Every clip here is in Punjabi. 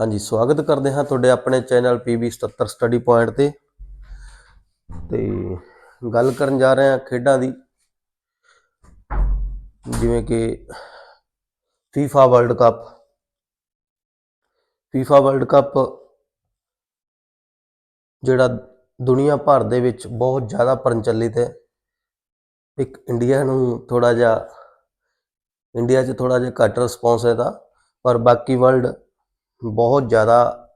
ਹਾਂਜੀ, ਸਵਾਗਤ ਕਰਦੇ ਹਾਂ ਤੁਹਾਡੇ ਆਪਣੇ ਚੈਨਲ PB 77 ਸਟੱਡੀ ਪੁਆਇੰਟ ਤੇ। ਤੇ ਗੱਲ ਕਰਨ ਜਾ ਰਹੇ ਹਾਂ ਖੇਡਾਂ ਦੀ। ਜਿਵੇਂ ਕਿ FIFA world cup. FIFA world cup ਜਿਹੜਾ ਦੁਨੀਆ ਭਰ ਦੇ ਵਿੱਚ ਬਹੁਤ ਜ਼ਿਆਦਾ ਪ੍ਰਚਲਿਤ ਹੈ। ਇੱਕ ਇੰਡੀਆ ਨੂੰ ਥੋੜਾ ਜਿਹਾ, ਇੰਡੀਆ 'ਚ ਥੋੜਾ ਜਿਹਾ ਘੱਟ ਰਿਸਪੌਂਸ ਹੈ ਇਹਦਾ, ਪਰ ਬਾਕੀ ਵਰਲਡ ਬਹੁਤ ਜ਼ਿਆਦਾ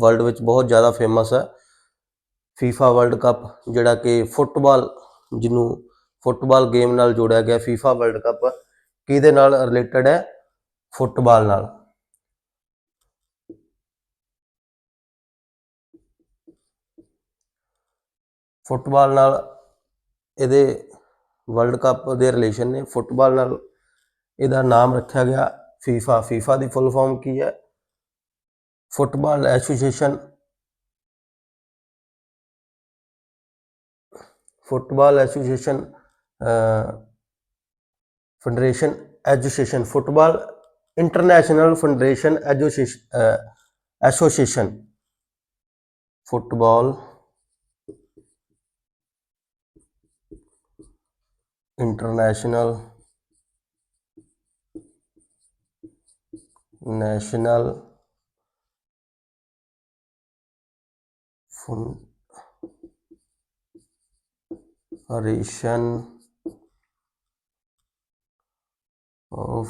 ਵਰਲਡ ਵਿੱਚ ਬਹੁਤ ਜ਼ਿਆਦਾ ਫੇਮਸ ਹੈ। FIFA ਵਰਲਡ ਕੱਪ ਜਿਹੜਾ ਕਿ ਫੁੱਟਬਾਲ ਜਿਹਨੂੰ ਫੁੱਟਬਾਲ ਗੇਮ ਨਾਲ ਜੋੜਿਆ ਗਿਆ FIFA ਵਰਲਡ ਕੱਪ ਕਿਹਦੇ ਨਾਲ ਰਿਲੇਟਡ ਹੈ? ਫੁੱਟਬਾਲ ਨਾਲ। ਫੁੱਟਬਾਲ ਨਾਲ ਇਹਦੇ ਵਰਲਡ ਕੱਪ ਦੇ ਰਿਲੇਸ਼ਨ ਨੇ। ਫੁੱਟਬਾਲ ਨਾਲ ਇਹਦਾ ਨਾਮ ਰੱਖਿਆ ਗਿਆ। FIFA FIFA ਦੀ ਫੁੱਲ ਫਾਰਮ ਕੀ ਹੈ? Football association football association federation education football international federation education association. Football international national federation of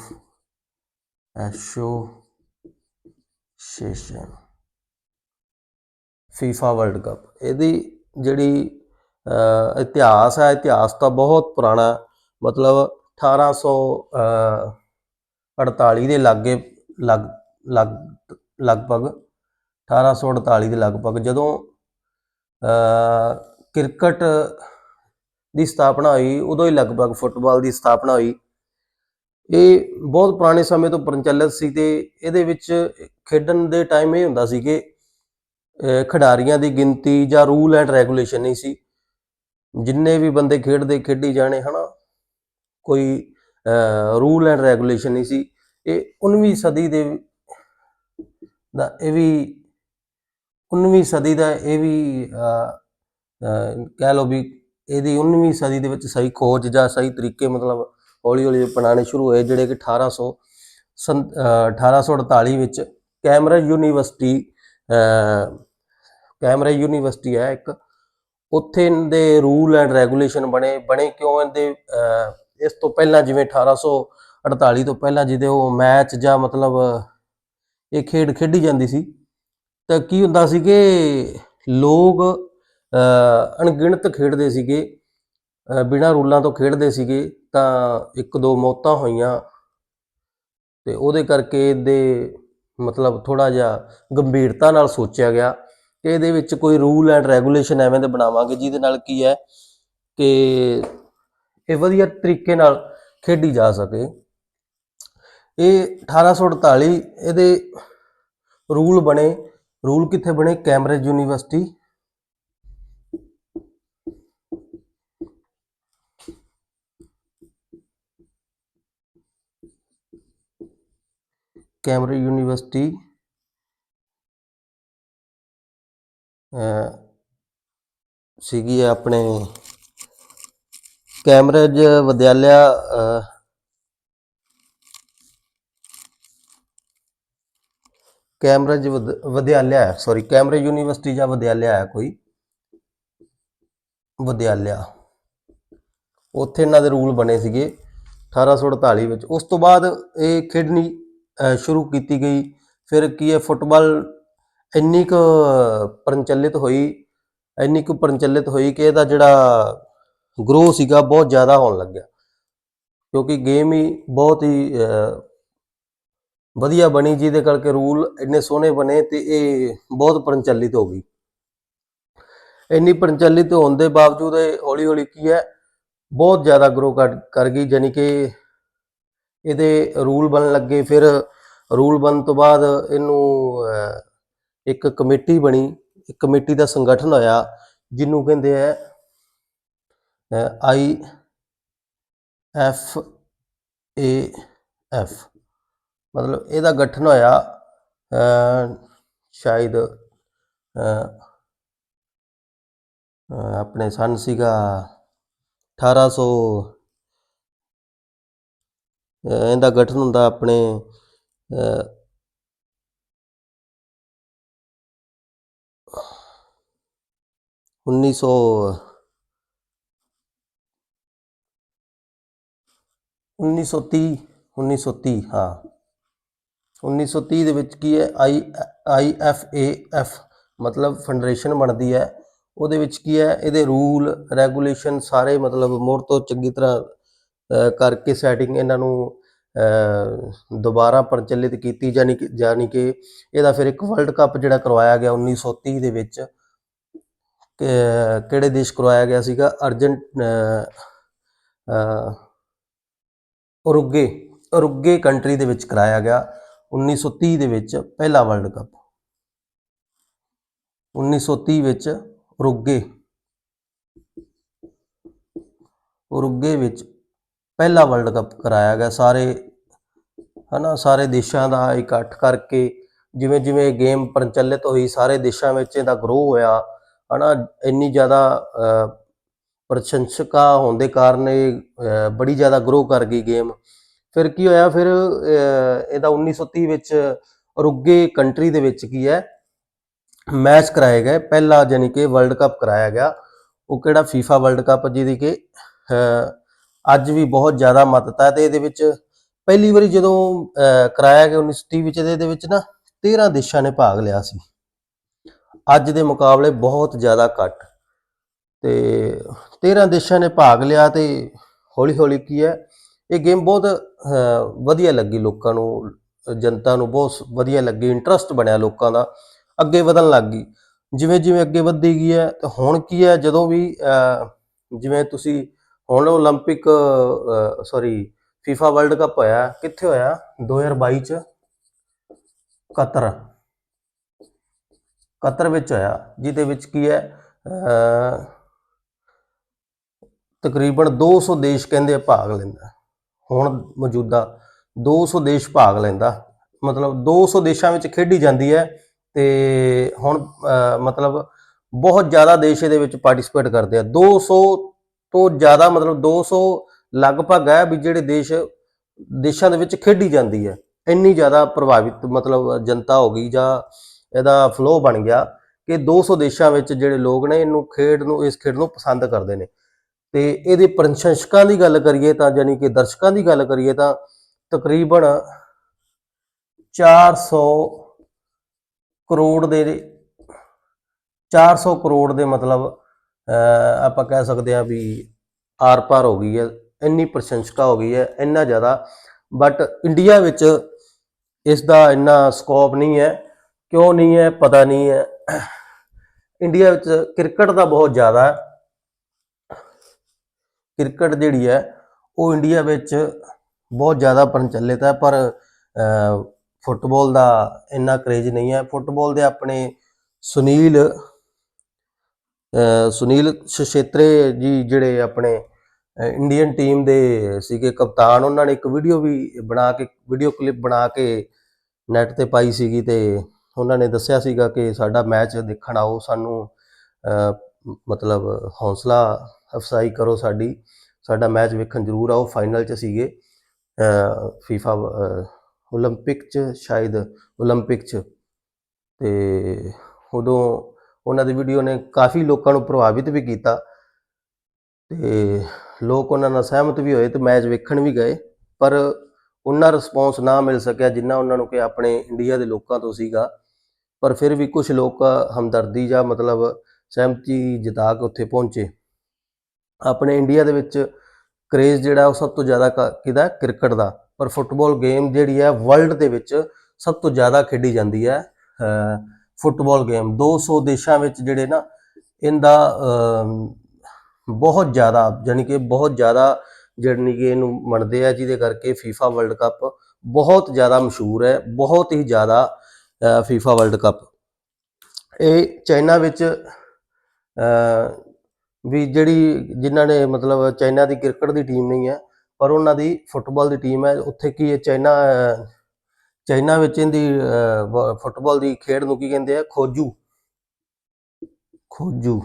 association FIFA world cup ਇਹਦੀ ਜਿਹੜੀ ਇਤਿਹਾਸ ਹੈ, ਇਤਿਹਾਸ ਤਾਂ ਬਹੁਤ ਪੁਰਾਣਾ ਹੈ। ਮਤਲਬ 1848 ਦੇ ਲਾਗੇ, ਲਗ ਲਗ, ਲਗਭਗ 1848 ਦੇ ਲਗਭਗ ਜਦੋਂ ਕ੍ਰਿਕਟ ਦੀ ਸਥਾਪਨਾ ਹੋਈ, ਉਦੋਂ ਹੀ ਲਗਭਗ ਫੁੱਟਬਾਲ ਦੀ ਸਥਾਪਨਾ ਹੋਈ। ਇਹ ਬਹੁਤ ਪੁਰਾਣੇ ਸਮੇਂ ਤੋਂ ਪ੍ਰਚਲਿਤ ਸੀ ਤੇ ਇਹਦੇ ਵਿੱਚ ਖੇਡਣ ਦੇ ਟਾਈਮ ਇਹ ਹੁੰਦਾ ਸੀ ਕਿ ਖਿਡਾਰੀਆਂ ਦੀ ਗਿਣਤੀ ਜਾਂ ਰੂਲ ਐਂਡ ਰੈਗੂਲੇਸ਼ਨ ਨਹੀਂ ਸੀ। ਜਿੰਨੇ ਵੀ ਬੰਦੇ ਖੇਡਦੇ, ਖੇਡੀ ਜਾਣੇ, ਹਨਾ, ਕੋਈ ਰੂਲ ਐਂਡ ਰੈਗੂਲੇਸ਼ਨ ਨਹੀਂ ਸੀ। ਇਹ 19ਵੀਂ ਸਦੀ ਦੇ, ਦਾ ਇਹ ਵੀ 19ਵੀਂ ਸਦੀ ਦਾ ਇਹ ਵੀ ਕਹਿ ਲਓ ਵੀ ਇਹਦੀ 19ਵੀਂ ਸਦੀ ਦੇ ਵਿੱਚ ਸਹੀ ਖੋਜ ਜਾਂ ਸਹੀ ਤਰੀਕੇ ਮਤਲਬ ਹੌਲੀ ਹੌਲੀ ਅਪਣਾਉਣੇ ਸ਼ੁਰੂ ਹੋਏ ਜਿਹੜੇ ਕਿ 1800 ਸੰ- ਅਹ 1848 ਵਿੱਚ ਕੈਮਰਾ ਯੂਨੀਵਰਸਿਟੀ ਅਹ, ਕੈਮਰਾ ਯੂਨੀਵਰਸਿਟੀ ਹੈ ਇੱਕ। ਉੱਥੇ ਦੇ ਰੂਲ ਐਂਡ ਰੈਗੂਲੇਸ਼ਨ ਬਣੇ ਬਣੇ ਕਿਉਂ ਇਹਦੇ ਇਸ ਤੋਂ ਪਹਿਲਾਂ ਜਿਵੇਂ 1848 ਤੋਂ ਪਹਿਲਾਂ ਜਿਹਦੇ ਉਹ ਮੈਚ ਜਾਂ ਮਤਲਬ ਇਹ ਖੇਡ ਖੇਡੀ ਜਾਂਦੀ ਸੀ। ਤਾਂ ਕੀ ਹੁੰਦਾ ਸੀ ਕਿ ਲੋਕ ਅਣਗਿਣਤ ਖੇਡਦੇ ਸੀਗੇ ਬਿਨਾਂ ਰੂਲਾਂ ਤੋਂ ਖੇਡਦੇ ਸੀਗੇ, ਤਾਂ ਇੱਕ ਦੋ ਮੌਤਾਂ ਹੋਈਆਂ ਤੇ ਉਹਦੇ ਕਰਕੇ ਇਹਦੇ ਮਤਲਬ ਥੋੜਾ ਜਿਹਾ ਗੰਭੀਰਤਾ ਨਾਲ ਸੋਚਿਆ ਗਿਆ ਕਿ ਇਹਦੇ ਵਿੱਚ ਕੋਈ ਰੂਲ ਐਂਡ ਰੈਗੂਲੇਸ਼ਨ ਐਵੇਂ ਦੇ ਬਣਾਵਾਂਗੇ, ਜਿਹਦੇ ਨਾਲ ਕੀ ਹੈ ਕਿ ਇਹ ਵਧੀਆ ਤਰੀਕੇ ਨਾਲ ਖੇਡੀ ਜਾ ਸਕੇ। ਇਹ 1848 ਇਹਦੇ ਰੂਲ ਬਣੇ ਰੂਲ ਕਿੱਥੇ ਬਣੇ? Cambridge university. ਕੈਂਬਰਿਜ ਯੂਨੀਵਰਸਿਟੀ ਸੀਗੀ ਆਪਣੇ ਕੈਂਬਰਿਜ ਵਿਦਿਆਲਿਆ ਅਹ, ਕੈਂਬਰਿਜ ਵਿਦ- ਵਿਦਿਆਲਿਆ ਹੈ ਸੌਰੀ ਕੈਂਬਰਿਜ ਯੂਨੀਵਰਸਿਟੀ ਜਾਂ ਵਿਦਿਆਲਿਆ ਹੈ ਕੋਈ? ਵਿਦਿਆਲਿਆ ਉੱਥੇ ਇਹਨਾਂ ਦੇ ਰੂਲ ਬਣੇ ਸੀਗੇ 1848 ਵਿੱਚ। ਉਸ ਤੋਂ ਬਾਅਦ ਇਹ ਖੇਡਣੀ ਸ਼ੁਰੂ ਕੀਤੀ ਗਈ। ਫਿਰ ਕੀ ਹੈ ਫੁੱਟਬਾਲ ਇੰਨੀ ਕੁ ਪ੍ਰਚਲਿਤ ਹੋਈ ਇੰਨੀ ਕੁ ਪ੍ਰਚਲਿਤ ਹੋਈ ਕਿ ਇਹਦਾ ਜਿਹੜਾ ਗਰੋ ਸੀਗਾ ਬਹੁਤ ਜ਼ਿਆਦਾ ਹੋਣ ਲੱਗਿਆ। ਕਿਉਂਕਿ ਗੇਮ ਹੀ ਬਹੁਤ ਹੀ ਵਧੀਆ ਬਣੀ, ਜਿਹਦੇ ਕਰਕੇ ਰੂਲ ਇੰਨੇ ਸੋਹਣੇ ਬਣੇ ਤੇ ਇਹ ਬਹੁਤ ਪ੍ਰਚਲਿਤ ਹੋ ਗਈ। ਇੰਨੀ ਪ੍ਰਚਲਿਤ ਹੋਣ ਦੇ ਬਾਵਜੂਦ ਇਹ ਹੌਲੀ ਹੌਲੀ ਕੀ ਹੈ, ਬਹੁਤ ਜ਼ਿਆਦਾ ਗਰੋ ਕਰ ਕਰ ਗਈ, ਜਾਣੀ ਕਿ ਇਹਦੇ ਰੂਲ ਬਣਨ ਲੱਗੇ। ਫਿਰ ਰੂਲ ਬਣਨ ਤੋਂ ਬਾਅਦ ਇਹਨੂੰ ਇੱਕ ਕਮੇਟੀ ਬਣੀ, ਇੱਕ ਕਮੇਟੀ ਦਾ ਸੰਗਠਨ ਹੋਇਆ, ਜਿਹਨੂੰ ਕਹਿੰਦੇ ਆ ਆਈ ਐਫ ਏ ਐਫ। ਮਤਲਬ ਇਹਦਾ ਗਠਨ ਹੋਇਆ ਸ਼ਾਇਦ ਆਪਣੇ ਸਨ ਸੀਗਾ 1800 ਅ, ਇਹਦਾ ਗਠਨ ਹੁੰਦਾ ਆਪਣੇ ਅ, ਉੱਨੀ ਸੌ ਉੱਨੀ ਸੌ ਤੀਹ ਉੱਨੀ ਸੌ ਤੀਹ ਹਾਂ। 1930 ਦੇ ਵਿੱਚ ਕੀ ਹੈ? I I F A F ਮਤਲਬ ਫੈਡਰੇਸ਼ਨ ਬਣਦੀ ਹੈ। ਉਹਦੇ ਵਿੱਚ ਕੀ ਹੈ? ਇਹਦੇ ਰੂਲ, ਰੈਗੂਲੇਸ਼ਨ ਸਾਰੇ ਮਤਲਬ ਮੋੜ ਤੋਂ ਚੰਗੀ ਤਰ੍ਹਾਂ ਕਰਕੇ ਸੈਟਿੰਗ ਇਹਨਾਂ ਨੂੰ ਦੁਬਾਰਾ ਪ੍ਰਚਲਿਤ ਕੀਤੀ ਜਾਨੀ ਕਿ ਜਾਨੀ ਕਿ ਇਹਦਾ ਫਿਰ ਇੱਕ ਵਰਲਡ ਕੱਪ ਜਿਹੜਾ ਕਰਵਾਇਆ ਗਿਆ 1930 ਦੇ ਵਿੱਚ ਕਿਹੜੇ ਦੇਸ਼ ਕਰਵਾਇਆ ਗਿਆ ਸੀਗਾ? ਅਰਜਨ ਉਰੁਗੇ ਉਰੁਗੇ ਕੰਟਰੀ ਦੇ ਵਿੱਚ ਕਰਾਇਆ ਗਿਆ। 1930 ਦੇ ਵਿੱਚ ਪਹਿਲਾ ਵਰਲਡ ਕੱਪ 1930 ਵਿੱਚ ਉਰੁਗੇ ਉਰੁਗੇ ਵਿੱਚ ਪਹਿਲਾ ਵਰਲਡ ਕੱਪ ਕਰਾਇਆ ਗਿਆ। ਸਾਰੇ ਹਨਾ ਸਾਰੇ ਦੇਸ਼ਾਂ ਦਾ ਇਕੱਠ ਕਰਕੇ ਜਿਵੇਂ ਜਿਵੇਂ ਗੇਮ ਪ੍ਰਚਲਿਤ ਹੋਈ ਸਾਰੇ ਦੇਸ਼ਾਂ ਵਿੱਚ ਇਹਦਾ ਗਰੋ ਹੋਇਆ। ਹਨਾ ਇੰਨੀ ਜ਼ਿਆਦਾ ਅ, ਪ੍ਰਸ਼ੰਸਕਾਂ ਹੋਣ ਦੇ ਕਾਰਨ ਇਹ ਅ, ਬੜੀ ਜ਼ਿਆਦਾ ਗਰੋ ਕਰ ਗਈ ਗੇਮ ਫਿਰ ਕੀ ਹੋਇਆ? ਫਿਰ ਅ, ਇਹਦਾ 1930 ਵਿੱਚ ਰੁੱਗੇ ਕੰਟਰੀ ਦੇ ਵਿੱਚ ਕੀ ਹੈ? ਮੈਚ ਕਰਾਏ ਗਏ। ਪਹਿਲਾ ਜਾਨੀ ਕਿ ਵਰਲਡ ਕੱਪ ਕਰਾਇਆ ਗਿਆ। ਉਹ ਕਿਹੜਾ? ਫੀਫਾ ਵਰਲਡ ਕੱਪ ਜਿਹਦੀ ਕਿ ਅੱਜ ਵੀ ਬਹੁਤ ਜ਼ਿਆਦਾ ਮਹੱਤਤਾ ਹੈ ਤੇ ਇਹਦੇ ਵਿੱਚ ਪਹਿਲੀ ਵਾਰੀ ਜਦੋਂ ਕਰਾਇਆ ਗਿਆ 1930 ਵਿੱਚ ਇਹਦੇ ਵਿੱਚ ਨਾ 13 ਦੇਸ਼ਾਂ ਨੇ ਭਾਗ ਲਿਆ ਸੀ। ਅੱਜ ਦੇ ਮੁਕਾਬਲੇ ਬਹੁਤ ਜ਼ਿਆਦਾ ਘੱਟ। ਤੇ 13 ਦੇਸ਼ਾਂ ਨੇ ਭਾਗ ਲਿਆ ਤੇ ਹੌਲੀ ਹੌਲੀ ਕੀ ਹੈ? ਇਹ ਗੇਮ ਬਹੁਤ ਅ, ਵਧੀਆ ਲੱਗੀ ਲੋਕਾਂ ਨੂੰ ਜਨਤਾ ਨੂੰ ਬਹੁਤ ਵਧੀਆ ਲੱਗੀ ਇੰਟਰਸਟ ਬਣਿਆ ਲੋਕਾਂ ਦਾ ਅੱਗੇ ਵਧਣ ਲੱਗ ਗਈ ਜਿਵੇਂ ਜਿਵੇਂ ਅੱਗੇ ਵੱਧਦੀ ਗਈ ਹੈ ਤੇ ਹੁਣ ਕੀ ਹੈ ਜਦੋਂ ਵੀ ਅ, ਜਿਵੇਂ ਤੁਸੀਂ ਹੁਣ 올림픽 ਸੌਰੀ ਫੀਫਾ ਵਰਲਡ ਕੱਪ ਹੋਇਆ ਕਿੱਥੇ ਹੋਇਆ 2022 ਚ ਕਤਰ ਕਤਰ ਵਿੱਚ ਹੋਇਆ ਜਿਹਦੇ ਵਿੱਚ ਕੀ ਹੈ ਅ, ਤਕਰੀਬਨ 200 ਦੇਸ਼ ਕਹਿੰਦੇ ਆ ਭਾਗ ਲੈਂਦਾ ਹੁਣ ਮੌਜੂਦਾ 200 ਦੇਸ਼ ਭਾਗ ਲੈਂਦਾ। ਮਤਲਬ 200 ਦੇਸ਼ਾਂ ਵਿੱਚ ਖੇਡੀ ਜਾਂਦੀ ਹੈ ਤੇ ਹੁਣ ਮਤਲਬ ਬਹੁਤ ਜ਼ਿਆਦਾ ਦੇਸ਼ ਇਹਦੇ ਵਿੱਚ ਪਾਰਟਿਸਿਪੇਟ ਕਰਦੇ ਆ। 200 ਤੋਂ ਜ਼ਿਆਦਾ, ਮਤਲਬ 200 ਲਗਭਗ ਹੈ ਵੀ ਜਿਹੜੇ ਦੇਸ਼ ਦੇਸ਼ਾਂ ਦੇ ਵਿੱਚ ਖੇਡੀ ਜਾਂਦੀ ਹੈ। ਇੰਨੀ ਜ਼ਿਆਦਾ ਪ੍ਰਭਾਵਿਤ, ਮਤਲਬ ਜਨਤਾ ਹੋ ਗਈ ਜਾਂ ਇਹਦਾ ਫਲੋ ਬਣ ਗਿਆ ਕਿ 200 ਦੇਸ਼ਾਂ ਵਿੱਚ ਜਿਹੜੇ ਲੋਕ ਨੇ ਇਹਨੂੰ ਖੇਡ ਨੂੰ, ਇਸ ਖੇਡ ਨੂੰ ਪਸੰਦ ਕਰਦੇ ਨੇ। ਤੇ ਇਹਦੇ ਪ੍ਰਸ਼ੰਸਕਾਂ ਦੀ ਗੱਲ ਕਰੀਏ ਤਾਂ ਯਾਨੀ ਕਿ ਦਰਸ਼ਕਾਂ ਦੀ ਗੱਲ ਕਰੀਏ ਤਾਂ ਤਕਰੀਬਨ 400 ਕਰੋੜ ਦੇ 400 ਕਰੋੜ ਦੇ ਮਤਲਬ ਆਪਾਂ ਕਹਿ ਸਕਦੇ ਹਾਂ ਵੀ ਆਰ ਪਾਰ ਹੋ ਗਈ ਹੈ, ਇੰਨੀ ਪ੍ਰਸ਼ੰਸਕਾ ਹੋ ਗਈ ਹੈ, ਇੰਨਾ ਜ਼ਿਆਦਾ। ਬਟ ਇੰਡੀਆ ਵਿੱਚ ਇਸ ਦਾ ਇੰਨਾ ਸਕੋਪ ਨਹੀਂ ਹੈ, ਕਿਉਂ ਨਹੀਂ ਹੈ, ਪਤਾ ਨਹੀਂ ਹੈ। ਇੰਡੀਆ ਵਿੱਚ ਕ੍ਰਿਕਟ ਦਾ ਬਹੁਤ ਜ਼ਿਆਦਾ ਕ੍ਰਿਕਟ ਜਿਹੜੀ ਹੈ ਉਹ ਇੰਡੀਆ ਵਿੱਚ ਬਹੁਤ ਜ਼ਿਆਦਾ ਪ੍ਰਚਲਿਤ ਹੈ ਪਰ ਅ, ਫੁੱਟਬਾਲ ਦਾ ਇੰਨਾ ਕਰੇਜ ਨਹੀਂ ਹੈ। ਫੁੱਟਬਾਲ ਦੇ ਆਪਣੇ ਸੁਨੀਲ ਸੁਨੀਲ ਛੇਤਰੇ ਜੀ ਜਿਹੜੇ ਆਪਣੇ ਇੰਡੀਅਨ ਟੀਮ ਦੇ ਸੀਗੇ ਕਪਤਾਨ ਉਹਨਾਂ ਨੇ ਇੱਕ ਵੀਡੀਓ ਵੀ ਬਣਾ ਕੇ ਵੀਡੀਓ ਕਲਿੱਪ ਬਣਾ ਕੇ ਨੈਟ ਤੇ ਪਾਈ ਸੀਗੀ ਤੇ ਉਹਨਾਂ ਨੇ ਦੱਸਿਆ ਸੀਗਾ ਕਿ ਸਾਡਾ ਮੈਚ ਦੇਖਣ ਆਓ ਸਾਨੂੰ ਮਤਲਬ ਹੌਸਲਾ ਅਫਸਾਈ ਕਰੋ ਸਾਡੀ ਸਾਡਾ ਮੈਚ ਵੇਖਣ ਜ਼ਰੂਰ ਆਓ ਫਾਈਨਲ 'ਚ ਸੀਗੇ ਫੀਫਾ 올림픽 'ਚ ਸ਼ਾਇਦ 올림픽 'ਚ ਤੇ ਉਦੋਂ ਉਹਨਾਂ ਦੀ ਵੀਡੀਓ ਨੇ ਕਾਫੀ ਲੋਕਾਂ ਨੂੰ ਪ੍ਰਭਾਵਿਤ ਵੀ ਕੀਤਾ ਤੇ ਲੋਕ ਉਹਨਾਂ ਨਾਲ ਸਹਿਮਤ ਵੀ ਹੋਏ ਤੇ ਮੈਚ ਵੇਖਣ ਵੀ ਗਏ ਪਰ ਉਹਨਾਂ ਰਿਸਪੌਂਸ ਨਾ ਮਿਲ ਸਕਿਆ ਜਿੰਨਾ ਉਹਨਾਂ ਨੂੰ ਕਿ ਆਪਣੇ ਇੰਡੀਆ ਦੇ ਲੋਕਾਂ ਤੋਂ ਸੀਗਾ ਪਰ ਫਿਰ ਵੀ ਕੁਝ ਲੋਕ ਹਮਦਰਦੀ ਜਾਂ ਮਤਲਬ ਸਹਿਮਤੀ ਜਤਾ ਕੇ ਉੱਥੇ ਪਹੁੰਚੇ ਆਪਣੇ ਇੰਡੀਆ ਦੇ ਵਿੱਚ ਕ੍ਰੇਜ਼ ਜਿਹੜਾ ਉਹ ਸਭ ਤੋਂ ਜ਼ਿਆਦਾ ਕ- ਕਿਹਦਾ? ਕ੍ਰਿਕਟ ਦਾ। ਪਰ ਫੁੱਟਬਾਲ ਗੇਮ ਜਿਹੜੀ ਹੈ ਵਰਲਡ ਦੇ ਵਿੱਚ ਸਭ ਤੋਂ ਜ਼ਿਆਦਾ ਖੇਡੀ ਜਾਂਦੀ ਹੈ ਅ, ਫੁੱਟਬਾਲ ਗੇਮ। 200 ਦੇਸ਼ਾਂ ਵਿੱਚ ਜਿਹੜੇ ਨਾ ਇਹਦਾ ਬਹੁਤ ਜ਼ਿਆਦਾ ਜਾਣੀ ਕਿ ਬਹੁਤ ਜ਼ਿਆਦਾ ਜਿਹੜੀ ਕਿ ਇਹਨੂੰ ਮੰਨਦੇ ਆ ਜਿਹਦੇ ਕਰਕੇ ਫੀਫਾ ਵਰਲਡ ਕੱਪ ਬਹੁਤ ਜ਼ਿਆਦਾ ਮਸ਼ਹੂਰ ਹੈ ਬਹੁਤ ਹੀ ਜ਼ਿਆਦਾ ਫੀਫਾ ਵਰਲਡ ਕੱਪ ਇਹ ਚਾਈਨਾ ਵਿੱਚ ਵੀ ਜਿਹੜੀ ਜਿਨ੍ਹਾਂ ਨੇ ਮਤਲਬ ਚਾਈਨਾ ਦੀ ਕ੍ਰਿਕਟ ਦੀ ਟੀਮ ਨਹੀਂ ਹੈ, ਪਰ ਉਹਨਾਂ ਦੀ ਫੁੱਟਬਾਲ ਦੀ ਟੀਮ ਹੈ, ਉੱਥੇ ਕੀ ਹੈ ਚਾਈਨਾ ਚਾਈਨਾ ਵਿੱਚ ਇਹਦੀ ਬ- ਫੁੱਟਬਾਲ ਦੀ ਖੇਡ ਨੂੰ ਕੀ ਕਹਿੰਦੇ ਆ? ਖੋਜੂ। ਖੋਜੂ।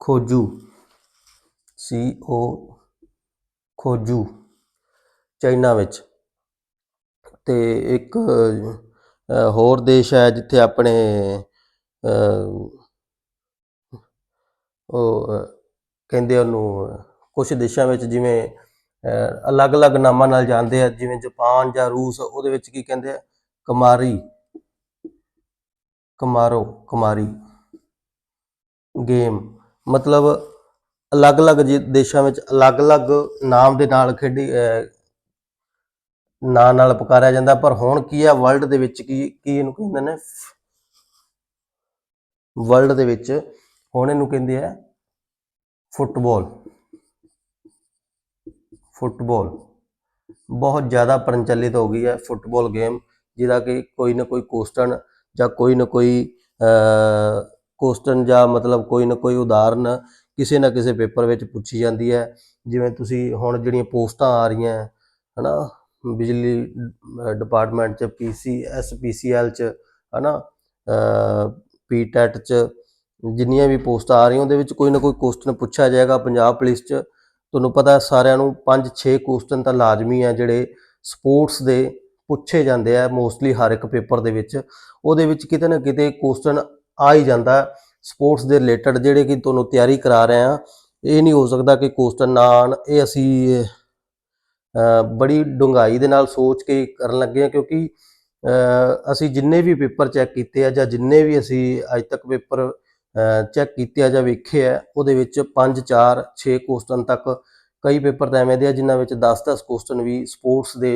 ਖੋਜੂ। ਸੀ ਓ। ਖੋਜੂ। ਚਾਈਨਾ ਵਿੱਚ। ਤੇ ਇੱਕ ਹੋਰ ਦੇਸ਼ ਹੈ ਜਿੱਥੇ ਆਪਣੇ ਉਹ ਕਹਿੰਦੇ ਉਹਨੂੰ ਕੁਝ ਦੇਸ਼ਾਂ ਵਿੱਚ ਜਿਵੇਂ ਅਲੱਗ-ਅਲੱਗ ਨਾਮਾਂ ਨਾਲ ਜਾਣਦੇ ਆ, ਜਿਵੇਂ ਜਾਪਾਨ ਜਾਂ ਰੂਸ, ਉਹਦੇ ਵਿੱਚ ਕੀ ਕਹਿੰਦੇ ਆ? ਕਮਾਰੀ। ਕਮਾਰੋ, ਕੁਮਾਰੀ। ਗੇਮ। ਮਤਲਬ ਅਲੱਗ-ਅਲੱਗ ਜੇ, ਦੇਸ਼ਾਂ ਵਿੱਚ ਅਲੱਗ-ਅਲੱਗ ਨਾਮ ਦੇ ਨਾਲ ਖੇਡੀ ਨਾਂ ਨਾਲ ਪੁਕਾਰਿਆ ਜਾਂਦਾ, ਪਰ ਹੁਣ ਕੀ ਆ, ਵਰਲਡ ਦੇ ਵਿੱਚ ਕੀ ਕੀ ਇਹਨੂੰ ਕਹਿੰਦੇ ਨੇ? ਵਰਲਡ ਦੇ ਵਿੱਚ ਹੁਣ ਇਹਨੂੰ ਕਹਿੰਦੇ ਆ ਫੁੱਟਬਾਲ। ਫੁੱਟਬਾਲ। ਬਹੁਤ ਜ਼ਿਆਦਾ ਪ੍ਰਚਲਿਤ ਹੋ ਗਈ ਹੈ ਫੁੱਟਬਾਲ ਗੇਮ ਜਿਹਦਾ ਕਿ ਕੋਈ ਨਾ ਕੋਈ ਕੁਐਸਚਨ ਜਾਂ ਕੋਈ ਨਾ ਕੋਈ ਕੁਐਸਚਨ ਜਾਂ ਮਤਲਬ ਕੋਈ ਨਾ ਕੋਈ ਉਦਾਹਰਨ ਕਿਸੇ ਨਾ ਕਿਸੇ ਪੇਪਰ ਵਿੱਚ ਪੁੱਛੀ ਜਾਂਦੀ ਹੈ। ਜਿਵੇਂ ਤੁਸੀਂ ਹੁਣ ਜਿਹੜੀਆਂ ਪੋਸਟਾਂ ਆ ਰਹੀਆਂ ਹੈ, ਹਨਾ ਬਿਜਲੀ ਡਿਪਾਰਟਮੈਂਟ ਚ ਪੀਸੀ ਐਸਪੀਸੀਐਲ ਚ ਹਨਾ ਪੀਟੈਟ ਚ ਜਿੰਨੀਆਂ ਵੀ ਪੋਸਟਾਂ ਆ ਰਹੀਆਂ, ਉਹਦੇ ਵਿੱਚ ਕੋਈ ਨਾ ਕੋਈ ਕੁਐਸਚਨ ਪੁੱਛਿਆ ਜਾਏਗਾ ਪੰਜਾਬ ਪੁਲਿਸ ਚ। ਤੁਹਾਨੂੰ ਪਤਾ ਸਾਰਿਆਂ ਨੂੰ 5-6 ਕੁਐਸਚਨ ਤਾਂ ਲਾਜ਼ਮੀ ਆ ਜਿਹੜੇ ਸਪੋਰਟਸ ਦੇ ਪੁੱਛੇ ਜਾਂਦੇ ਆ ਮੋਸਟਲੀ ਹਰ ਇੱਕ ਪੇਪਰ ਦੇ ਵਿੱਚ। ਉਹਦੇ ਵਿੱਚ ਕਿਤੇ ਨਾ ਕਿਤੇ ਕੁਐਸਚਨ ਆ ਹੀ ਜਾਂਦਾ। ਸਪੋਰਟਸ ਦੇ ਰਿਲੇਟਡ ਜਿਹੜੇ ਕਿ ਤੁਹਾਨੂੰ ਤਿਆਰੀ ਕਰਾ ਰਹੇ ਆ, ਇਹ ਨਹੀਂ ਹੋ ਸਕਦਾ ਕਿ ਕੁਐਸਚਨ ਨਾ ਆਉਣ। ਇਹ ਅਸੀਂ ਬੜੀ ਡੂੰਘਾਈ ਦੇ ਨਾਲ ਸੋਚ ਕੇ ਕਰਨ ਲੱਗੇ ਆ ਕਿਉਂਕਿ ਅਸੀਂ ਜਿੰਨੇ ਵੀ ਪੇਪਰ ਚੈੱਕ ਕੀਤੇ ਆ ਜਾਂ ਜਿੰਨੇ ਵੀ ਅਸੀਂ ਅੱਜ ਤੱਕ ਪੇਪਰ ਚੈੱਕ ਕੀਤੇ ਆ ਜਾਂ ਵੇਖੇ ਆ, ਉਹਦੇ ਵਿੱਚ 5 4 6 ਕੁਐਸਚਨ ਤੱਕ ਕਈ ਪੇਪਰ ਤਾਂ ਐਵੇਂ ਦੇ ਆ ਜਿਨ੍ਹਾਂ ਵਿੱਚ 10-10 ਕੁਐਸਚਨ ਵੀ ਸਪੋਰਟਸ ਦੇ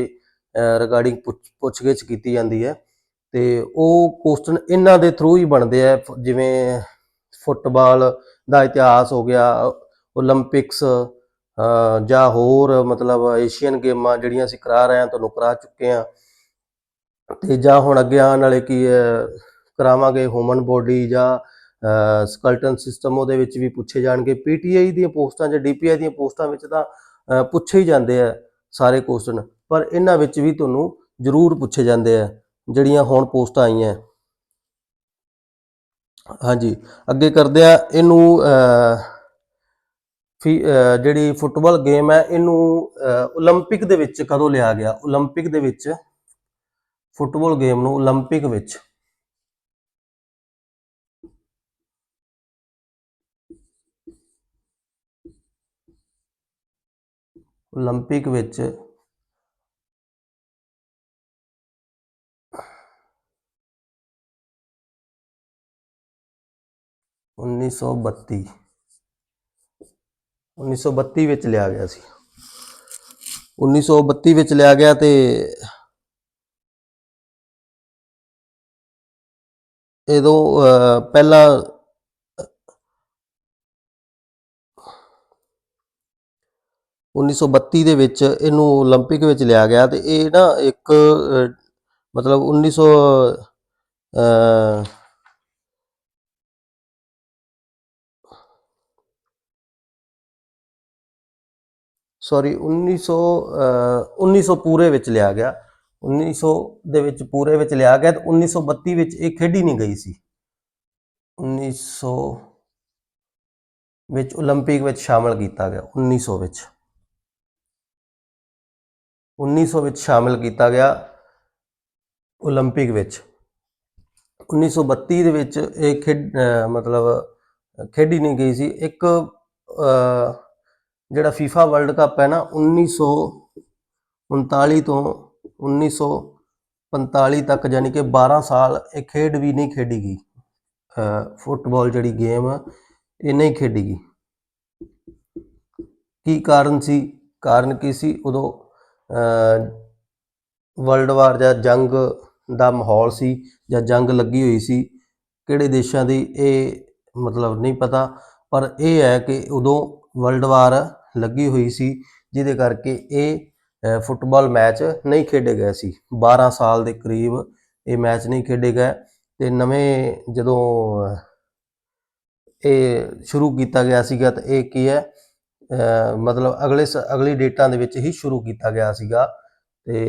ਰਿਗਾਰਡਿੰਗ ਪੁੱਛਗਿੱਛ ਕੀਤੀ ਜਾਂਦੀ ਹੈ। ਤੇ ਉਹ ਕੁਐਸਚਨ ਇਹਨਾਂ ਦੇ ਥਰੂ ਹੀ ਬਣਦੇ ਆ ਜਿਵੇਂ ਫੁੱਟਬਾਲ ਦਾ ਇਤਿਹਾਸ ਹੋ ਗਿਆ 올림픽ਸ ਜਾਂ ਹੋਰ ਮਤਲਬ ਏਸ਼ੀਅਨ ਗੇਮਾਂ ਜਿਹੜੀਆਂ ਅਸੀਂ ਕਰਾ ਰਹੇ ਆ ਤੁਹਾਨੂੰ ਕਰਾ ਚੁੱਕੇ ਆ ਤੇ ਜਾਂ ਹੁਣ ਅੱਗੇ ਆਉਣ ਵਾਲੇ ਕੀ ਅਹ, ਕਰਾਵਾਂਗੇ ਹਿਊਮਨ ਬੋਡੀ ਜਾਂ ਸਕਲਟਨ ਸਿਸਟਮ ਉਹਦੇ ਵਿੱਚ ਵੀ ਪੁੱਛੇ ਜਾਣਗੇ ਪੀਟੀਆਈ ਦੀਆਂ ਪੋਸਟਾਂ ਜਾਂ ਡੀਪੀਆਈ ਦੀਆਂ ਪੋਸਟਾਂ ਵਿੱਚ ਤਾਂ ਅਹ, ਪੁੱਛੇ ਹੀ ਜਾਂਦੇ ਆ ਸਾਰੇ ਕੁਐਸਚਨ ਪਰ ਇਹਨਾਂ ਵਿੱਚ ਵੀ ਤੁਹਾਨੂੰ ਜ਼ਰੂਰ ਪੁੱਛੇ ਜਾਂਦੇ ਆ ਜਿਹੜੀਆਂ ਹੁਣ ਪੋਸਟਾਂ ਆਈਆਂ ਹਾਂਜੀ ਅੱਗੇ ਕਰਦੇ ਆ ਇਹਨੂੰ ਅਹ, ਫੀ ਅਹ, ਜਿਹੜੀ ਫੁੱਟਬਾਲ ਗੇਮ ਹੈ ਇਹਨੂੰ ਅਹ, 올림픽 ਦੇ ਵਿੱਚ ਕਦੋਂ ਲਿਆ ਗਿਆ 올림픽 ਦੇ ਵਿੱਚ ਫੁੱਟਬਾਲ ਗੇਮ ਨੂੰ 올림픽 ਵਿੱਚ 올림픽 ਵਿੱਚ ਉੱਨੀ ਸੌ ਬੱਤੀ 1932 ਵਿੱਚ ਲਿਆ ਗਿਆ ਸੀ 1932 ਵਿੱਚ ਲਿਆ ਗਿਆ ਤੇ ਇਹਦੋਂ ਅਹ, ਪਹਿਲਾਂ 1932 ਦੇ ਵਿੱਚ ਇਹਨੂੰ 올림픽 ਵਿੱਚ ਲਿਆ ਗਿਆ ਤੇ ਇਹ ਨਾ ਇੱਕ ਅਹ, ਮਤਲਬ 1900 ਅਹ, ਸੌਰੀ 1900 ਅਹ, 1900 ਪੂਰੇ ਵਿੱਚ ਲਿਆ ਗਿਆ 1900 ਦੇ ਵਿੱਚ ਪੂਰੇ ਵਿੱਚ ਲਿਆ ਗਿਆ ਤੇ 1932 ਵਿੱਚ ਇਹ ਖੇਡੀ ਨਹੀਂ ਗਈ ਸੀ 1900 ਵਿੱਚ 올림픽 ਵਿੱਚ ਸ਼ਾਮਲ ਕੀਤਾ ਗਿਆ 1900 ਵਿੱਚ 1900 ਵਿੱਚ ਸ਼ਾਮਲ ਕੀਤਾ ਗਿਆ 올림픽 ਵਿੱਚ 1932 ਦੇ ਵਿੱਚ ਇਹ ਖੇਡ ਅਹ, ਮਤਲਬ ਖੇਡੀ ਨਹੀਂ ਗਈ ਸੀ ਇੱਕ ਅਹ, ਜਿਹੜਾ ਫੀਫਾ ਵਰਲਡ ਕੱਪ ਹੈ ਨਾ 1939 ਤੋਂ 1945 ਤੱਕ ਯਾਨੀ ਕਿ 12 ਸਾਲ ਇਹ ਖੇਡ ਵੀ ਨਹੀਂ ਖੇਡੀ ਗਈ ਫੁੱਟਬਾਲ ਜਿਹੜੀ ਗੇਮ ਆ, ਇਹ ਨਹੀਂ ਖੇਡੀ ਗਈ ਕੀ ਕਾਰਨ ਸੀ? ਕਾਰਨ ਕੀ ਸੀ? ਉਦੋਂ ਵਰਲਡ ਵਾਰ ਜਾਂ ਜੰਗ ਦਾ ਮਾਹੌਲ ਸੀ ਜਾਂ ਜੰਗ ਲੱਗੀ ਹੋਈ ਸੀ, ਕਿਹੜੇ ਦੇਸ਼ਾਂ ਦੀ ਇਹ ਮਤਲਬ ਨਹੀਂ ਪਤਾ, ਪਰ ਇਹ ਹੈ ਕਿ ਉਦੋਂ ਵਰਲਡ ਵਾਰ ਲੱਗੀ ਹੋਈ ਸੀ, ਜਿਹਦੇ ਕਰਕੇ ਇਹ ਫੁੱਟਬਾਲ ਮੈਚ ਨਹੀਂ ਖੇਡੇ ਗਏ ਸੀ 12 ਸਾਲ ਦੇ ਕਰੀਬ ਇਹ ਮੈਚ ਨਹੀਂ ਖੇਡੇ ਗਏ ਤੇ ਨਵੇਂ ਜਦੋਂ ਅ, ਇਹ ਸ਼ੁਰੂ ਕੀਤਾ ਗਿਆ ਸੀਗਾ ਤਾਂ ਇਹ ਕੀ ਹੈ ਅਹ ਮਤਲਬ ਅਗਲੇ ਸ- ਅਗਲੀ ਡੇਟਾਂ ਦੇ ਵਿੱਚ ਹੀ ਸ਼ੁਰੂ ਕੀਤਾ ਗਿਆ ਸੀਗਾ ਤੇ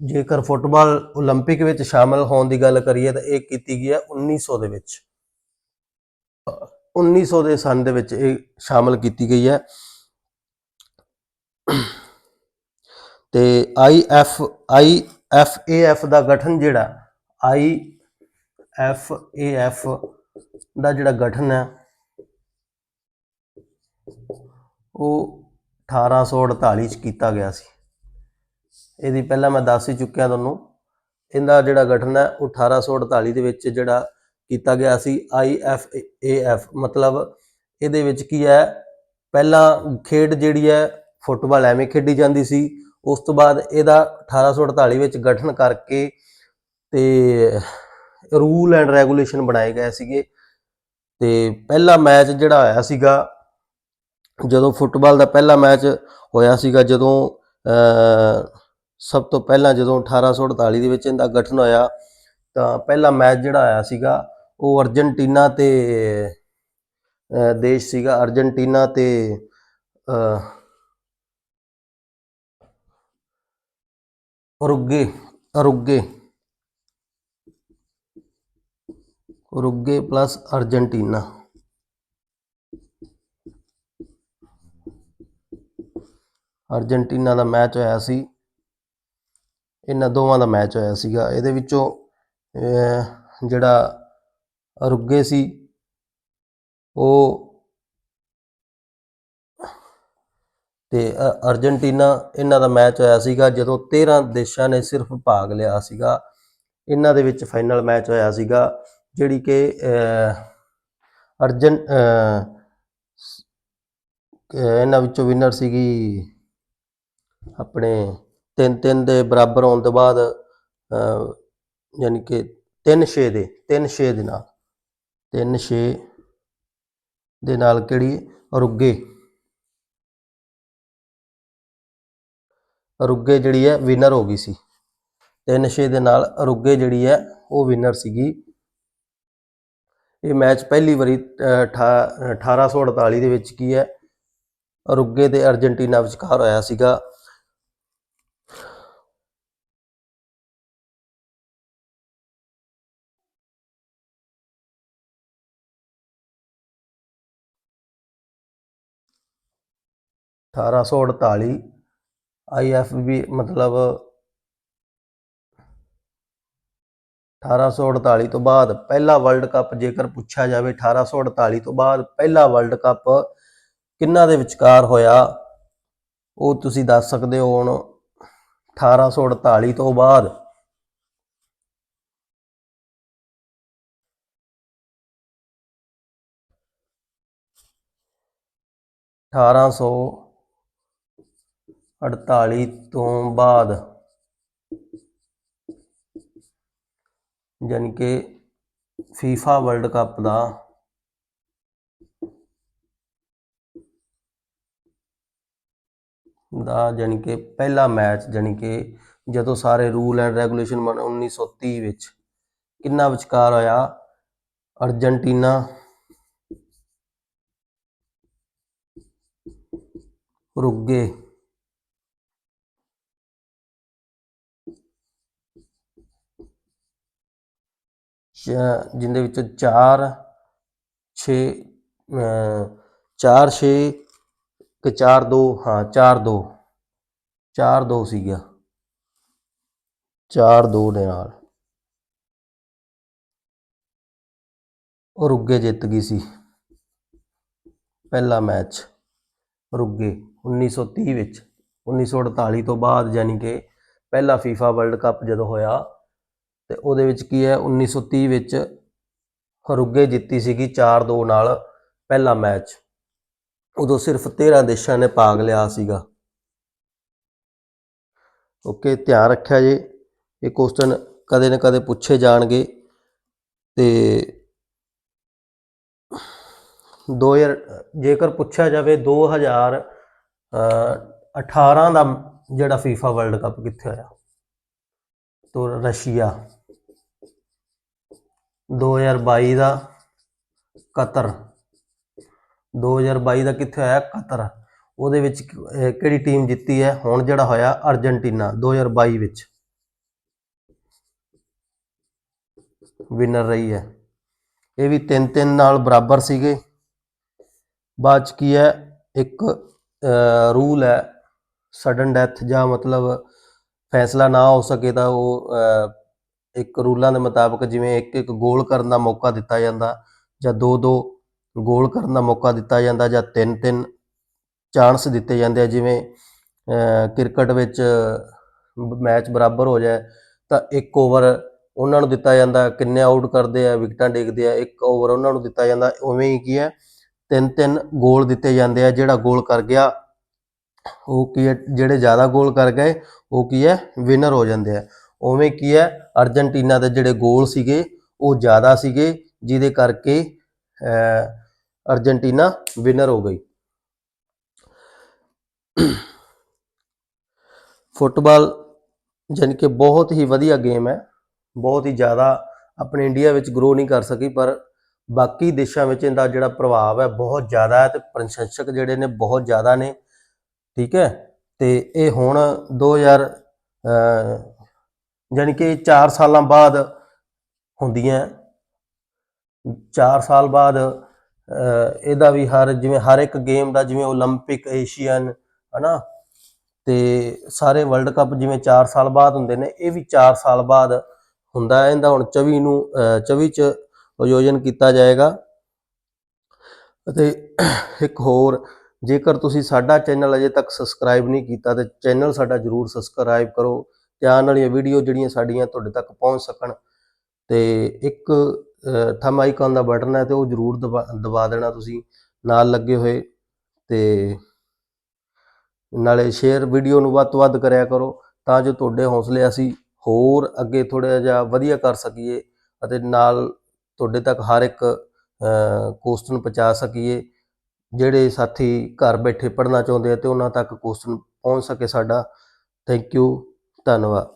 ਜੇਕਰ ਫੁੱਟਬਾਲ 올림픽 ਵਿੱਚ ਸ਼ਾਮਲ ਹੋਣ ਦੀ ਗੱਲ ਕਰੀਏ ਤਾਂ ਇਹ ਕੀਤੀ ਗਈ ਹੈ 1900 ਦੇ ਵਿੱਚ 1900 ਦੇ ਸਨ ਦੇ ਵਿੱਚ ਇਹ ਸ਼ਾਮਲ ਕੀਤੀ ਗਈ ਹੈ ਤੇ ਏ ਆਈਐਫਏਐਫ ਦਾ ਗਠਨ ਜਿਹੜਾ, ਆਈ ਐੱਫ ਏ ਆਈਐਫਏਐਫ ਦਾ ਜਿਹੜਾ ਗਠਨ ਹੈ, ਉਹ 1848 ਚ ਕੀਤਾ ਗਿਆ ਸੀ। ਇਹਦੀ ਪਹਿਲਾਂ ਮੈਂ ਦੱਸ ਹੀ ਚੁੱਕਿਆ ਤੁਹਾਨੂੰ, ਇਹਦਾ ਜਿਹੜਾ ਗਠਨ ਹੈ, ਉਹ 1848 ਦੇ ਵਿੱਚ ਜਿਹੜਾ ਕੀਤਾ ਗਿਆ ਸੀ ਆਈਐਫਏਐਫ ਮਤਲਬ ਇਹਦੇ ਵਿੱਚ ਕੀ ਹੈ, ਪਹਿਲਾਂ ਖੇਡ ਜਿਹੜੀ ਹੈ, ਫੁੱਟਬਾਲ ਐਵੇਂ ਖੇਡੀ ਜਾਂਦੀ ਸੀ ਉਸ ਤੋਂ ਬਾਅਦ ਇਹਦਾ 1848 ਵਿੱਚ ਗਠਨ ਕਰਕੇ ਤੇ ਰੂਲ ਐਂਡ ਰੈਗੂਲੇਸ਼ਨ ਬਣਾਏ ਗਏ ਸੀਗੇ। ਤੇ ਪਹਿਲਾ ਮੈਚ ਜਿਹੜਾ ਹੋਇਆ ਸੀਗਾ, ਜਦੋਂ ਫੁੱਟਬਾਲ ਦਾ ਪਹਿਲਾ ਮੈਚ ਹੋਇਆ ਸੀਗਾ, ਜਦੋਂ ਸਭ ਤੋਂ ਪਹਿਲਾਂ ਜਦੋਂ 1848 ਦੇ ਵਿੱਚ ਇਹਦਾ ਗਠਨ ਹੋਇਆ, ਤਾਂ ਪਹਿਲਾ ਮੈਚ ਜਿਹੜਾ ਹੋਇਆ ਸੀਗਾ, ਉਹ ਅਰਜਨਟੀਨਾ ਤੇ ਦੇਸ਼ ਸੀਗਾ। ਅਰਜਨਟੀਨਾ ਤੇ ਅਹ, ਅਰੁੱਗੇ ਉਰੁਗੇ ਪਲੱਸ ਅਰਜਨਟੀਨਾ। ਅਰਜਨਟੀਨਾ ਦਾ ਮੈਚ ਹੋਇਆ ਸੀ। ਇਹਨਾਂ ਦੋਵਾਂ ਦਾ ਮੈਚ ਹੋਇਆ ਸੀਗਾ। ਇਹਦੇ ਵਿੱਚੋਂ ਜਿਹੜਾ ਅਰੁੱਗੇ ਸੀ ਉਹ ਤੇ ਅ- ਅਰਜਨਟੀਨਾ ਇਹਨਾਂ ਦਾ ਮੈਚ ਹੋਇਆ ਸੀਗਾ ਜਦੋਂ 13 ਦੇਸ਼ਾਂ ਨੇ ਸਿਰਫ ਭਾਗ ਲਿਆ ਸੀਗਾ। ਇਹਨਾਂ ਦੇ ਵਿੱਚ ਫਾਈਨਲ ਮੈਚ ਹੋਇਆ ਸੀਗਾ ਜਿਹੜੀ ਕਿ ਅਹ, ਅਰਜਨ ਅਹ, ਸ- ਅਹ, ਇਹਨਾਂ ਵਿੱਚੋਂ ਵਿਨਰ ਸੀਗੀ ਆਪਣੇ ਤਿੰਨ ਤਿੰਨ ਦੇ ਬਰਾਬਰ ਹੋਣ ਤੋਂ ਬਾਅਦ ਅਹ, ਯਾਨੀ ਕਿ 3-6 ਦੇ 3-6 ਦੇ ਨਾਲ। 3-6 ਦੇ ਨਾਲ ਕਿਹੜੀ? ਰੁੱਗੇ। ਉਰੁਗੇ ਜਿਹੜੀ ਹੈ ਵਿਨਰ ਹੋ ਗਈ ਸੀ। 3-6 ਦੇ ਨਾਲ ਉਰੁਗੇ ਜਿਹੜੀ ਹੈ ਉਹ ਵਿਨਰ ਸੀਗੀ। ਇਹ ਮੈਚ ਪਹਿਲੀ ਵਾਰੀ ਅਹ, ਅਠਾ- 1848 ਦੇ ਵਿੱਚ ਕੀ ਹੈ ਉਰੁਗੇ ਤੇ ਅਰਜਨਟੀਨਾ ਵਿਚਕਾਰ ਹੋਇਆ ਸੀਗਾ। ਅਠਾਰਾਂ ਸੌ ਅੜਤਾਲੀ ਆਈਐਫਬੀ ਮਤਲਬ 1848 ਤੋਂ ਬਾਅਦ ਪਹਿਲਾ ਵਰਲਡ ਕੱਪ ਜੇਕਰ ਪੁੱਛਿਆ ਜਾਵੇ 1848 ਤੋਂ ਬਾਅਦ ਪਹਿਲਾ ਵਰਲਡ ਕੱਪ ਕਿੰਨਾ ਦੇ ਵਿਚਕਾਰ ਹੋਇਆ? ਉਹ ਤੁਸੀਂ ਦੱਸ ਸਕਦੇ ਹੋ ਹੁਣ 1848 ਤੋਂ ਬਾਅਦ। ਅਠਾਰਾਂ ਸੌ ਅੜਤਾਲੀ ਤੋਂ ਬਾਅਦ। ਯਾਨੀ ਕਿ ਫੀਫਾ ਵਰਲਡ ਕੱਪ ਦਾ ਦਾ ਯਾਨੀ ਕਿ ਪਹਿਲਾ ਮੈਚ ਯਾਨੀ ਕਿ ਜਦੋਂ ਸਾਰੇ ਰੂਲ ਐਂਡ ਰੈਗੂਲੇਸ਼ਨ ਬਣ 1930 ਵਿੱਚ, ਕਿੰਨਾ ਵਿਚਕਾਰ ਹੋਇਆ? ਅਰਜਨਟੀਨਾ ਰੁੱਗੇ ਚ- ਜਿਹਦੇ ਵਿੱਚ 4 6 4 6 ਕਿ 4 2 ਹਾਂ 4 2 4 2 ਸੀਗਾ 4 2 ਦੇ ਨਾਲ। ਉਰੁਗੇ ਜਿੱਤ ਗਈ ਸੀ। ਪਹਿਲਾ ਮੈਚ ਉਰੁਗੇ 1930 ਵਿੱਚ। 1948 ਤੋਂ ਬਾਅਦ ਯਾਨੀ ਕਿ ਪਹਿਲਾ ਫੀਫਾ ਵਰਲਡ ਕੱਪ ਜਦੋਂ ਹੋਇਆ ਤੇ ਉਹਦੇ ਵਿੱਚ ਕੀ ਹੈ 1930 ਵਿੱਚ ਹਰੁੱਗੇ ਜਿੱਤੀ ਸੀਗੀ 4-2 ਨਾਲ ਪਹਿਲਾ ਮੈਚ। ਉਦੋਂ ਸਿਰਫ 13 ਦੇਸ਼ਾਂ ਨੇ ਭਾਗ ਲਿਆ ਸੀਗਾ। ਓਕੇ, ਧਿਆਨ ਰੱਖਿਆ ਜੇ ਇਹ ਕੁਐਸਚਨ ਕਦੇ ਨਾ ਕਦੇ ਪੁੱਛੇ ਜਾਣਗੇ। ਤੇ 2000 ਜੇਕਰ ਪੁੱਛਿਆ ਜਾਵੇ 2018 ਦਾ ਜਿਹੜਾ ਫੀਫਾ ਵਰਲਡ ਕੱਪ ਕਿੱਥੇ ਹੋਇਆ? ਤੋ ਰਸ਼ੀਆ। 2022 ਦਾ ਕਤਰ। 2022 ਦਾ ਕਿੱਥੇ ਹੋਇਆ? ਕਤਰ। ਉਹਦੇ ਵਿੱਚ ਕਿਹੜੀ ਟੀਮ ਜਿੱਤੀ ਹੈ? ਹੁਣ ਜਿਹੜਾ ਹੋਇਆ ਅਰਜنٹੀਨਾ 2022 ਵਿੱਚ। ਵਿਨਰ ਰਹੀ ਹੈ। ਇਹ ਵੀ 3-3 ਨਾਲ ਬਰਾਬਰ ਸੀਗੇ। ਬਾਅਦ ਚ ਕੀ ਹੈ? ਇੱਕ ਰੂਲ ਹੈ ਸਡਨ ਡੈਥ ਜਾਂ ਮਤਲਬ ਫੈਸਲਾ ਨਾ ਹੋ ਸਕੇ ਤਾਂ ਉਹ ਇੱਕ ਰੂਲਾਂ ਦੇ ਮੁਤਾਬਕ ਜਿਵੇਂ ਇੱਕ ਇੱਕ ਗੋਲ ਕਰਨ ਦਾ ਮੌਕਾ ਦਿੱਤਾ ਜਾਂਦਾ ਜਾਂ ਦੋ ਦੋ ਗੋਲ ਕਰਨ ਦਾ ਮੌਕਾ ਦਿੱਤਾ ਜਾਂਦਾ ਜਾਂ ਤਿੰਨ ਤਿੰਨ ਚਾਂਸ ਦਿੱਤੇ ਜਾਂਦੇ ਆ, ਜਿਵੇਂ ਕ੍ਰਿਕਟ ਵਿੱਚ ਮੈਚ ਬਰਾਬਰ ਹੋ ਜਾਏ ਤਾਂ ਇੱਕ ਓਵਰ ਉਹਨਾਂ ਨੂੰ ਦਿੱਤਾ ਜਾਂਦਾ ਕਿੰਨੇ ਆਊਟ ਕਰਦੇ ਆ, ਵਿਕਟਾਂ ਡੇਕਦੇ ਆ, ਇੱਕ ਓਵਰ ਉਹਨਾਂ ਨੂੰ ਦਿੱਤਾ ਜਾਂਦਾ, ਉਵੇਂ ਹੀ ਕੀ ਹੈ, ਤਿੰਨ ਤਿੰਨ ਗੋਲ ਦਿੱਤੇ ਜਾਂਦੇ ਆ, ਜਿਹੜਾ ਗੋਲ ਕਰ ਗਿਆ, ਉਹ ਕੀ ਹੈ, ਜਿਹੜੇ ਜ਼ਿਆਦਾ ਗੋਲ ਕਰ ਗਏ, ਉਹ ਕੀ ਹੈ ਵਿਨਰ ਹੋ ਜਾਂਦੇ ਆ। ਉਵੇਂ ਕੀ ਹੈ? ਅਰਜਨਟੀਨਾ ਦੇ ਜਿਹੜੇ ਗੋਲ ਸੀਗੇ, ਉਹ ਜ਼ਿਆਦਾ ਸੀਗੇ, ਜਿਹਦੇ ਕਰਕੇ ਅਰਜਨਟੀਨਾ ਵਿਨਰ ਹੋ ਗਈ। ਫੁੱਟਬਾਲ ਜਾਨੀ ਕਿ ਬਹੁਤ ਹੀ ਵਧੀਆ ਗੇਮ ਹੈ। ਬਹੁਤ ਹੀ ਜ਼ਿਆਦਾ ਆਪਣੇ ਇੰਡੀਆ ਵਿੱਚ ਗਰੋ ਨਹੀਂ ਕਰ ਸਕੀ, ਪਰ ਬਾਕੀ ਦੇਸ਼ਾਂ ਵਿੱਚ ਇਹਦਾ ਜਿਹੜਾ ਪ੍ਰਭਾਵ ਹੈ, ਬਹੁਤ ਜ਼ਿਆਦਾ ਹੈ ਤੇ ਪ੍ਰਸ਼ੰਸਕ ਜਿਹੜੇ ਨੇ ਬਹੁਤ ਜ਼ਿਆਦਾ ਨੇ। ਠੀਕ ਹੈ? ਤੇ ਇਹ ਹੁਣ 2000 ਅਹ, ਜਾਣੀ ਕਿ 4 ਸਾਲਾਂ ਬਾਅਦ ਹੁੰਦੀਆਂ 4 ਸਾਲ ਬਾਅਦ ਅਹ, ਇਹਦਾ ਵੀ ਹਰ ਜਿਵੇਂ ਹਰ ਇੱਕ ਗੇਮ ਦਾ ਜਿਵੇਂ 올림픽 ਏਸ਼ੀਅਨ ਹਨਾ ਤੇ ਸਾਰੇ ਵਰਲਡ ਕੱਪ ਜਿਵੇਂ 4 ਸਾਲ ਬਾਅਦ ਹੁੰਦੇ ਨੇ ਇਹ ਵੀ 4 ਸਾਲ ਬਾਅਦ ਹੁੰਦਾ ਹੈ ਇਹਦਾ ਹੁਣ 24 ਨੂੰ ਅਹ, 24 ਚ ਆਯੋਜਨ ਕੀਤਾ ਜਾਏਗਾ ਅਤੇ ਇੱਕ ਹੋਰ ਜੇਕਰ ਤੁਸੀਂ ਸਾਡਾ ਚੈਨਲ ਅਜੇ ਤੱਕ ਸਬਸਕ੍ਰਾਈਬ ਨਹੀਂ ਕੀਤਾ ਤੇ ਚੈਨਲ ਸਾਡਾ ਜਰੂਰ ਸਬਸਕ੍ਰਾਈਬ ਕਰੋ ਤੇ ਆਉਣ ਵਾਲੀਆਂ ਵੀਡੀਓ ਜਿਹੜੀਆਂ ਸਾਡੀਆਂ ਤੁਹਾਡੇ ਤੱਕ ਪਹੁੰਚ ਸਕਣ ਤੇ ਇੱਕ ਥੰਬ ਆਈਕਨ ਦਾ ਬਟਨ ਹੈ ਤੇ ਉਹ ਜਰੂਰ ਦਬਾ ਦਬਾ ਦੇਣਾ ਤੁਸੀਂ ਨਾਲ ਲੱਗੇ ਹੋਏ ਤੇ ਨਾਲੇ ਸ਼ੇਅਰ ਵੀਡੀਓ ਨੂੰ ਵੱਧ ਤੋਂ ਵੱਧ ਕਰਿਆ ਕਰੋ ਤਾਂ ਜੋ ਤੁਹਾਡੇ ਹੌਸਲੇ ਅਸੀਂ ਹੋਰ ਅੱਗੇ ਥੋੜਾ ਜਿਹਾ ਵਧੀਆ ਕਰ ਸਕੀਏ ਅਤੇ ਨਾਲ ਤੁਹਾਡੇ ਤੱਕ ਹਰ ਇੱਕ ਕੁਐਸਚਨ ਪਹੁੰਚਾ ਸਕੀਏ। ਜਿਹੜੇ ਸਾਥੀ ਘਰ ਬੈਠੇ ਪੜ੍ਹਨਾ ਚਾਹੁੰਦੇ ਆ ਤੇ ਉਹਨਾਂ ਤੱਕ ਕੁਐਸਚਨ ਪਹੁੰਚ ਸਕੇ ਸਾਡਾ। Thank you たのは